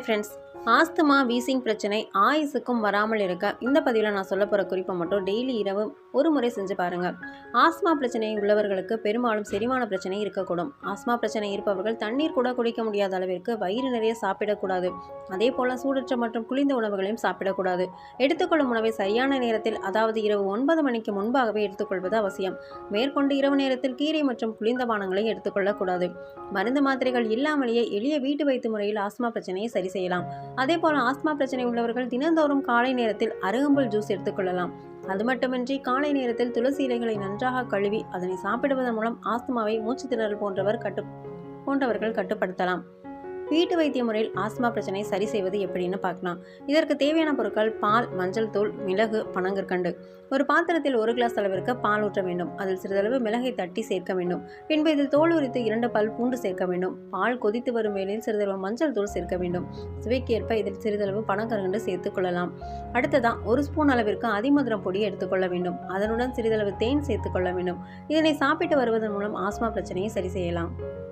friends. Asthma wheezing பிரச்சனை ஆயுசுக்கும் வராமல் இருக்க. இந்த பதிவில் நான் சொல்ல போகிற குறிப்பை மட்டும் டெய்லி இரவு ஒரு முறை செஞ்சு பாருங்கள் ஆஸ்மா பிரச்சனை உள்ளவர்களுக்கு பெரும்பாலும் செரிமான பிரச்சனை இருக்கக்கூடும். ஆஸ்மா பிரச்சனை இருப்பவர்கள் தண்ணீர் கூட குடிக்க முடியாத அளவிற்கு வயிறு நிறைய சாப்பிடக்கூடாது. அதே போல் சூடற்ற மற்றும் குளிர்ந்த உணவுகளையும் சாப்பிடக்கூடாது. எடுத்துக்கொள்ளும் உணவை சரியான நேரத்தில் அதாவது இரவு ஒன்பது மணிக்கு முன்பாகவே எடுத்துக்கொள்வது அவசியம். மேற்கொண்டு இரவு நேரத்தில் கீரை மற்றும் குளிர்ந்த பானங்களை எடுத்துக்கொள்ளக்கூடாது. மருந்து மாத்திரைகள் இல்லாமலேயே எளிய வீட்டு வைத்து முறையில் ஆஸ்மா பிரச்சனையை சரி செய்யலாம். அதே போல ஆஸ்மா பிரச்சனை உள்ளவர்கள் தினந்தோறும் காலை நேரத்தில் அருகம்புல் ஜூஸ் எடுத்துக்கொள்ளலாம். அது மட்டுமின்றி காலை நேரத்தில் துளசி இலைகளை நன்றாக கழுவி அதனை சாப்பிடுவதன் மூலம் ஆஸ்துமாவை மூச்சு திணறல் போன்றவர் கட்டு போன்றவர்கள் கட்டுப்படுத்தலாம். வீட்டு வைத்திய முறையில் ஆஸ்மா பிரச்சனை சரி செய்வது எப்படின்னு பார்க்கலாம். இதற்கு தேவையான பொருட்கள் பால் மஞ்சள் தூள் மிளகு பனங்கற்கண்டு. ஒரு பாத்திரத்தில் ஒரு கிளாஸ் அளவிற்கு பால் ஊற்ற வேண்டும். அதில் சிறிதளவு மிளகை தட்டி சேர்க்க வேண்டும். பின்பு இதில் தோல் உரித்து இரண்டு பல் பூண்டு சேர்க்க வேண்டும். பால் கொதித்து வரும் வேளையில் சிறிதளவு மஞ்சள் தூள் சேர்க்க வேண்டும். சுவைக்கேற்ப இதில் சிறிதளவு பனங்கற்கண்டு சேர்த்துக் கொள்ளலாம். அடுத்ததான் ஒரு ஸ்பூன் அளவிற்கு அதிமதுரம் பொடி எடுத்துக்கொள்ள வேண்டும். அதனுடன் சிறிதளவு தேன் சேர்த்துக் கொள்ள வேண்டும். இதனை சாப்பிட்டு வருவதன் மூலம் ஆஸ்மா பிரச்சனையை சரி செய்யலாம்.